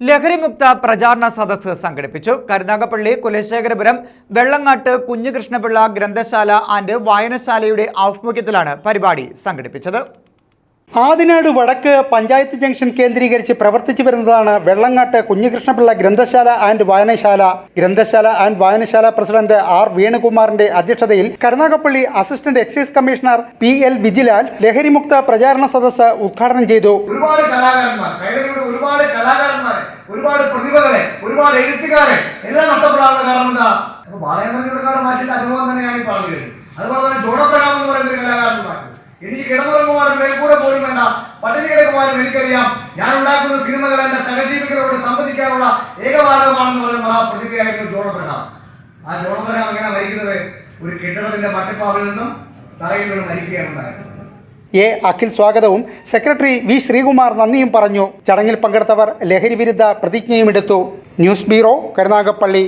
ലഹരിമുക്ത പ്രചാരണ സദസ്സ് സംഘടിപ്പിച്ചു. കരുനാഗപ്പള്ളി കുലശേഖരപുരം വെള്ളങ്ങാട്ട് കുഞ്ഞുകൃഷ്ണപിള്ള ഗ്രന്ഥശാല ആൻഡ് വായനശാലയുടെ ആഭിമുഖ്യത്തിലാണ് പരിപാടി സംഘടിപ്പിച്ചത്. ആദിനാട് വടക്ക് പഞ്ചായത്ത് ജംഗ്ഷൻ കേന്ദ്രീകരിച്ച് പ്രവർത്തിച്ചു വരുന്നതാണ് വെള്ളങ്ങാട്ട് കുഞ്ഞികൃഷ്ണപിള്ള ഗ്രന്ഥശാല ആൻഡ് വായനശാല. ഗ്രന്ഥശാല ആൻഡ് വായനശാല പ്രസിഡന്റ് ആർ വേണുകുമാറിന്റെ അധ്യക്ഷതയിൽ Karunagappally assistant excise commissioner P L Vijilal ലഹരിമുക്ത പ്രചാരണ സദസ്സ് ഉദ്ഘാടനം ചെയ്തു. ഒരുപാട് കലാകാരന്മാർ ഒരുപാട് കലാകാരന്മാരെ ഒരുപാട് പ്രതിഭകളെ ഒരുപാട് എഴുത്തുകാരെ എല്ലാം കാരണം പറഞ്ഞത്. അതുപോലെ തന്നെ മേൽക്കൂടെ പോലും വേണ്ട. പട്ടിണി കിടക്കുവാനും എനിക്കറിയാം. ഞാൻ ഉണ്ടാക്കുന്ന സിനിമകൾ എന്റെ സഹജീവികളോട് സംവദിക്കാനുള്ള ഏകമാർഗമാണെന്ന് പറയുന്ന മഹാപ്രതിഭയായിരുന്നു ജോണപ്പെടാം ആ ജോണപ്പെടാം അങ്ങനെ മരിക്കുന്നത്? ഒരു കെട്ടിടത്തിന്റെ പട്ടിപ്പാവിൽ നിന്നും തറയിൽ നിന്ന് മരിക്കുകയാണ് എ അഖിൽ സ്വാഗതവും. സെക്രട്ടറി വി ശ്രീകുമാർ നന്ദിയും പറഞ്ഞു. ചടങ്ങിൽ പങ്കെടുത്തവർ ലഹരി വിരുദ്ധ പ്രതിജ്ഞയും എടുത്തു. News bureau Karunagappally.